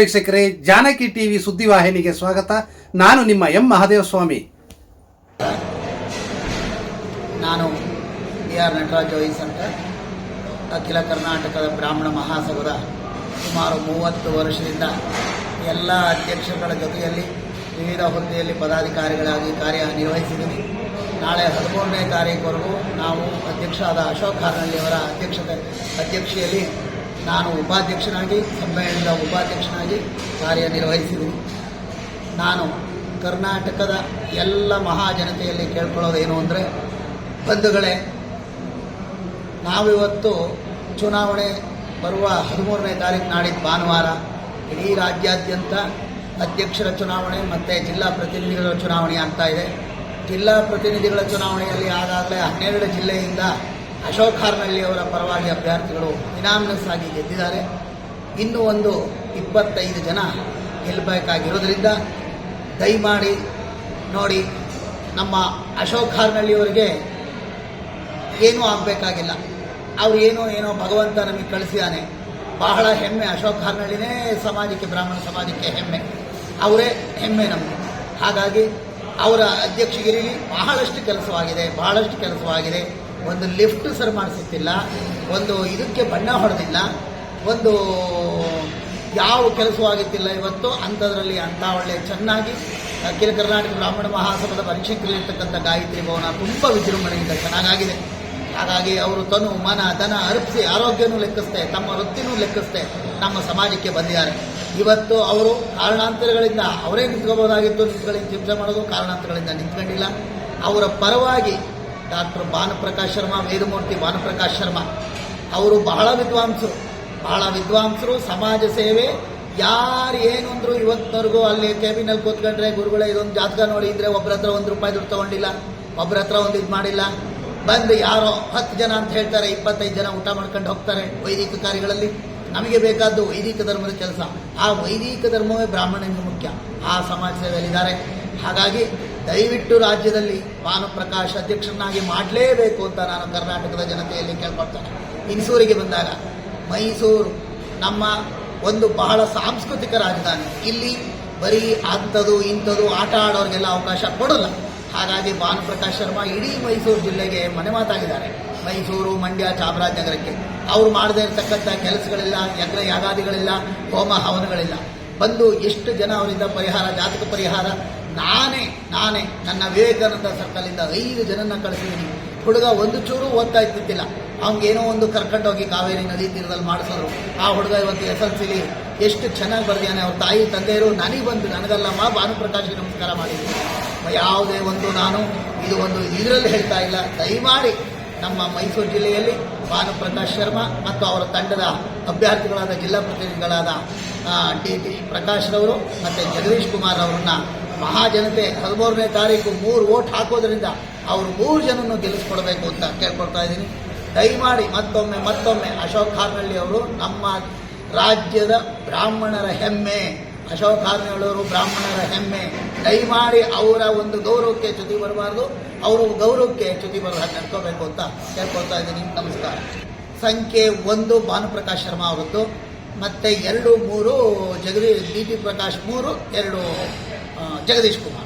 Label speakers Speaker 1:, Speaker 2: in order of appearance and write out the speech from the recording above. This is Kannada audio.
Speaker 1: ವೀಕ್ಷಕರೇ, ಜಾನಕಿ ಟಿವಿ ಸುದ್ದಿವಾಹಿನಿಗೆ ಸ್ವಾಗತ. ನಾನು ನಿಮ್ಮ ಎಂ ಮಹಾದೇವ ಸ್ವಾಮಿ
Speaker 2: ನಾನು ಬಿ ಆರ್ ನಟರಾಜ್ ವೈಸ್ ಅಂತ ಅಖಿಲ ಕರ್ನಾಟಕದ ಬ್ರಾಹ್ಮಣ ಮಹಾಸಭದ ಸುಮಾರು ಮೂವತ್ತು ವರ್ಷದಿಂದ ಎಲ್ಲ ಅಧ್ಯಕ್ಷಗಳ ಜೊತೆಯಲ್ಲಿ ವಿವಿಧ ಹುದ್ದೆಯಲ್ಲಿ ಪದಾಧಿಕಾರಿಗಳಾಗಿ ಕಾರ್ಯನಿರ್ವಹಿಸಿದ್ದೀನಿ. ನಾಳೆ ಹದಿಮೂರನೇ ತಾರೀಕುವರೆಗೂ ನಾವು ಅಧ್ಯಕ್ಷ ಆದ ಅಶೋಕ್ ಹಾರ್ನಳ್ಳಿಯವರ ಅಧ್ಯಕ್ಷತೆ, ಅಧ್ಯಕ್ಷೆಯಲ್ಲಿ ನಾನು ಉಪಾಧ್ಯಕ್ಷನಾಗಿ ಸಮ್ಮೇಳನದ ಉಪಾಧ್ಯಕ್ಷನಾಗಿ ಕಾರ್ಯನಿರ್ವಹಿಸಿದೆ ನಾನು ಕರ್ನಾಟಕದ ಎಲ್ಲ ಮಹಾಜನತೆಯಲ್ಲಿ ಕೇಳ್ಕೊಳ್ಳೋದೇನು ಅಂದರೆ, ಬಂಧುಗಳೇ, ನಾವಿವತ್ತು ಚುನಾವಣೆ ಬರುವ ಹದಿಮೂರನೇ ತಾರೀಕು ನಾಡಿದ್ದು ಭಾನುವಾರ ಇಡೀ ರಾಜ್ಯಾದ್ಯಂತ ಅಧ್ಯಕ್ಷರ ಚುನಾವಣೆ ಮತ್ತು ಜಿಲ್ಲಾ ಪ್ರತಿನಿಧಿಗಳ ಚುನಾವಣೆ ಆಗ್ತಾ ಇದೆ. ಜಿಲ್ಲಾ ಪ್ರತಿನಿಧಿಗಳ ಚುನಾವಣೆಯಲ್ಲಿ ಆಗಾಗಲೇ ಹನ್ನೆರಡು ಜಿಲ್ಲೆಯಿಂದ ಅಶೋಕ್ ಹಾರ್ನಳ್ಳಿಯವರ ಪರವಾಗಿ ಅಭ್ಯರ್ಥಿಗಳು ಇನಾಮಿನಸ್ ಆಗಿ ಗೆದ್ದಿದ್ದಾರೆ. ಇನ್ನು ಒಂದು ಇಪ್ಪತ್ತೈದು ಜನ ಗೆಲ್ಲಬೇಕಾಗಿರೋದ್ರಿಂದ ದಯಮಾಡಿ ನೋಡಿ, ನಮ್ಮ ಅಶೋಕ್ ಹಾರ್ನಳ್ಳಿಯವರಿಗೆ ಏನೂ ಆಗಬೇಕಾಗಿಲ್ಲ. ಅವ್ರು ಏನೋ ಏನೋ ಭಗವಂತ ನಮಗೆ ಕಳಿಸಿದಾನೆ. ಬಹಳ ಹೆಮ್ಮೆ ಅಶೋಕ್ ಹಾರ್ನಳ್ಳಿನೇ ಸಮಾಜಕ್ಕೆ, ಬ್ರಾಹ್ಮಣ ಸಮಾಜಕ್ಕೆ ಹೆಮ್ಮೆ. ಅವರೇ ಹೆಮ್ಮೆ ನಮಗೆ. ಹಾಗಾಗಿ ಅವರ ಅಧ್ಯಕ್ಷಗಿರಿ ಬಹಳಷ್ಟು ಕೆಲಸವಾಗಿದೆ ಬಹಳಷ್ಟು ಕೆಲಸವಾಗಿದೆ. ಒಂದು ಲಿಫ್ಟ್ ಸರ್ ಮಾಡಿಸುತ್ತಿಲ್ಲ ಒಂದು ಇದಕ್ಕೆ ಬಣ್ಣ ಹೊಡೆದಿಲ್ಲ, ಒಂದು ಯಾವ ಕೆಲಸವಾಗಿತ್ತಿಲ್ಲ ಇವತ್ತು, ಅಂಥದ್ರಲ್ಲಿ ಅಂಥ ಒಳ್ಳೆ ಚೆನ್ನಾಗಿ ಅಖಿಲ ಕರ್ನಾಟಕ ಬ್ರಾಹ್ಮಣ ಮಹಾಸಭಾದ ಇರ್ತಕ್ಕಂಥ ಗಾಯತ್ರಿ ಭವನ ತುಂಬ ವಿಜೃಂಭಣೆಯಿಂದ ಚೆನ್ನಾಗಾಗಿದೆ. ಹಾಗಾಗಿ ಅವರು ತನು ಮನ, ಧನ ಅರ್ಪಿಸಿ ಆರೋಗ್ಯನೂ ಲೆಕ್ಕಿಸ್ತೆ, ತಮ್ಮ ವೃತ್ತಿನೂ ಲೆಕ್ಕಿಸ್ತೆ, ನಮ್ಮ ಸಮಾಜಕ್ಕೆ ಬಂದಿದ್ದಾರೆ. ಇವತ್ತು ಅವರು ಕಾರಣಾಂತರಗಳಿಂದ ಅವರೇ ನಿಂತ್ಕೋಬೋದಾಗಿತ್ತು, ನಿಂತ್ಕೊಳ್ಳಿ ಚಿಂತೆ ಮಾಡೋದು ಕಾರಣಾಂತರಗಳಿಂದ ನಿಂತ್ಕೊಂಡಿಲ್ಲ. ಅವರ ಪರವಾಗಿ ಡಾಕ್ಟರ್ ಭಾನುಪ್ರಕಾಶ್ ಶರ್ಮಾ, ವೇದಮೂರ್ತಿ ಭಾನುಪ್ರಕಾಶ್ ಶರ್ಮಾ. ಅವರು ಬಹಳ ವಿದ್ವಾಂಸರು. ಬಹಳ ವಿದ್ವಾಂಸರು, ಸಮಾಜ ಸೇವೆ. ಯಾರು ಏನು ಅಂದ್ರು ಇವತ್ತಿನವರೆಗೂ ಅಲ್ಲಿ ಕೇಬಿನಲ್ಲಿ ಕೂತ್ಕೊಂಡ್ರೆ ಗುರುಗಳೇ, ಇದೊಂದು ಜಾತಕ ನೋಡಿ, ಇದ್ರೆ ಒಬ್ಬರ ಹತ್ರ ಒಂದು ರೂಪಾಯಿ ದುಡ್ಡು ತಗೊಂಡಿಲ್ಲ ಒಬ್ಬರ ಹತ್ರ ಒಂದು ಇದು ಮಾಡಿಲ್ಲ. ಬಂದು ಯಾರೋ ಹತ್ತು ಜನ ಅಂತ ಹೇಳ್ತಾರೆ, ಇಪ್ಪತ್ತೈದು ಜನ ಊಟ ಮಾಡ್ಕೊಂಡು ಹೋಗ್ತಾರೆ ವೈದಿಕ ಕಾರ್ಯಗಳಲ್ಲಿ. ನಮಗೆ ಬೇಕಾದ್ದು ವೈದಿಕ ಧರ್ಮದ ಕೆಲಸ. ಆ ವೈದಿಕ ಧರ್ಮವೇ ಬ್ರಾಹ್ಮಣನಿಗೆ ಮುಖ್ಯ. ಆ ಸಮಾಜ ಸೇವೆಯಲ್ಲಿದ್ದಾರೆ. ಹಾಗಾಗಿ ದಯವಿಟ್ಟು ರಾಜ್ಯದಲ್ಲಿ ಭಾನುಪ್ರಕಾಶ್ ಅಧ್ಯಕ್ಷರನ್ನಾಗಿ ಮಾಡಲೇಬೇಕು ಅಂತ ನಾನು ಕರ್ನಾಟಕದ ಜನತೆಯಲ್ಲಿ ಕೇಳ್ಕೊಳ್ತೇನೆ. ಮೈಸೂರಿಗೆ ಬಂದಾಗ ಮೈಸೂರು ನಮ್ಮ ಒಂದು ಬಹಳ ಸಾಂಸ್ಕೃತಿಕ ರಾಜಧಾನಿ. ಇಲ್ಲಿ ಬರೀ ಅಂಥದ್ದು, ಇಂಥದ್ದು ಆಟ ಆಡೋರಿಗೆಲ್ಲ ಅವಕಾಶ ಕೊಡಲ್ಲ. ಹಾಗಾಗಿ ಭಾನುಪ್ರಕಾಶ್ ಶರ್ಮಾ ಇಡೀ ಮೈಸೂರು ಜಿಲ್ಲೆಗೆ ಮನೆ ಮಾತಾಗಿದ್ದಾರೆ. ಮೈಸೂರು, ಮಂಡ್ಯ, ಚಾಮರಾಜನಗರಕ್ಕೆ. ಅವ್ರು ಮಾಡದೇ ಇರತಕ್ಕಂಥ ಕೆಲಸಗಳಿಲ್ಲ ಯಜ್ಞ ಯಾಗಾದಿಗಳಿಲ್ಲ ಹೋಮ ಹವನಗಳಿಲ್ಲ. ಬಂದು ಎಷ್ಟು ಜನ ಅವರಿಂದ ಪರಿಹಾರ, ಜಾತಕ ಪರಿಹಾರ ನಾನೇ ನಾನೇ ನನ್ನ ವಿವೇಕಾನಂದ ಸರ್ಕಲಿಂದ ಐದು ಜನನ ಕಳಿಸಿದ್ದೀನಿ. ಹುಡುಗ ಒಂದು ಚೂರು ಓದ್ತಾ ಇದ್ದಿದ್ದಿಲ್ಲ. ಅವ್ನಿಗೇನೋ ಒಂದು ಕರ್ಕೊಂಡೋಗಿ ಕಾವೇರಿ ನದಿ ತೀರದಲ್ಲಿ ಮಾಡಿಸೋರು. ಆ ಹುಡುಗ ಇವತ್ತು ಎಸ್ ಎಲ್ ಸಿಲಿ ಎಷ್ಟು ಚೆನ್ನಾಗಿ ಬರ್ದಿಯಾನೆ ಅವ್ರ ತಾಯಿ, ತಂದೆಯರು ನನಗೆ ಬಂದು ನನಗಲ್ಲಮ್ಮ ಭಾನುಪ್ರಕಾಶ್ಗೆ ನಮಸ್ಕಾರ ಮಾಡಿದ್ದೀನಿ ಯಾವುದೇ ಒಂದು ನಾನು ಇದು ಒಂದು ಇದರಲ್ಲಿ ಹೇಳ್ತಾ ಇಲ್ಲ. ದಯಮಾಡಿ ನಮ್ಮ ಮೈಸೂರು ಜಿಲ್ಲೆಯಲ್ಲಿ ಭಾನುಪ್ರಕಾಶ್ ಶರ್ಮಾ ಮತ್ತು ಅವರ ತಂಡದ ಅಭ್ಯರ್ಥಿಗಳಾದ ಜಿಲ್ಲಾ ಪ್ರತಿನಿಧಿಗಳಾದ ಡಿ ಟಿ ಪ್ರಕಾಶ್ ರವರು ಮತ್ತು ಜಗದೀಶ್ ಕುಮಾರ್ ಅವರನ್ನ ಮಹಾಜನತೆ ಹದಿಮೂರನೇ ತಾರೀಕು ಮೂರು ಓಟ್ ಹಾಕೋದ್ರಿಂದ ಅವರು ಮೂರು ಜನನ್ನು ಗೆಲ್ಲಿಸ್ಕೊಡ್ಬೇಕು ಅಂತ ಕೇಳ್ಕೊಳ್ತಾ ಇದ್ದೀನಿ. ದಯಮಾಡಿ ಮತ್ತೊಮ್ಮೆ ಮತ್ತೊಮ್ಮೆ ಅಶೋಕ್ ಹಾರ್ನಳ್ಳಿ ಅವರು ನಮ್ಮ ರಾಜ್ಯದ ಬ್ರಾಹ್ಮಣರ ಹೆಮ್ಮೆ. ಅಶೋಕ್ ಖಾರ್ನಳ್ಳಿ ಅವರು ಬ್ರಾಹ್ಮಣರ ಹೆಮ್ಮೆ. ದಯಮಾಡಿ ಅವರ ಒಂದು ಗೌರವಕ್ಕೆ ಚ್ಯುತಿ ಬರಬಾರ್ದು. ಅವರು ಗೌರವಕ್ಕೆ ಚ್ಯುತಿ ಹಾಗೆ ನಡ್ಕೋಬೇಕು ಅಂತ ಕೇಳ್ಕೊಳ್ತಾ ಇದ್ದೀನಿ. ನಮಸ್ಕಾರ. ಸಂಖ್ಯೆ ಒಂದು ಭಾನುಪ್ರಕಾಶ್ ಶರ್ಮಾ ಅವರದ್ದು. ಮತ್ತು ಎರಡು, ಮೂರು, ಜಗದೀಶ್, ಡಿ ಪ್ರಕಾಶ್, ಮೂರು, ಎರಡು. ಆ, ಜಗದೀಶ್ ಕುಮಾರ್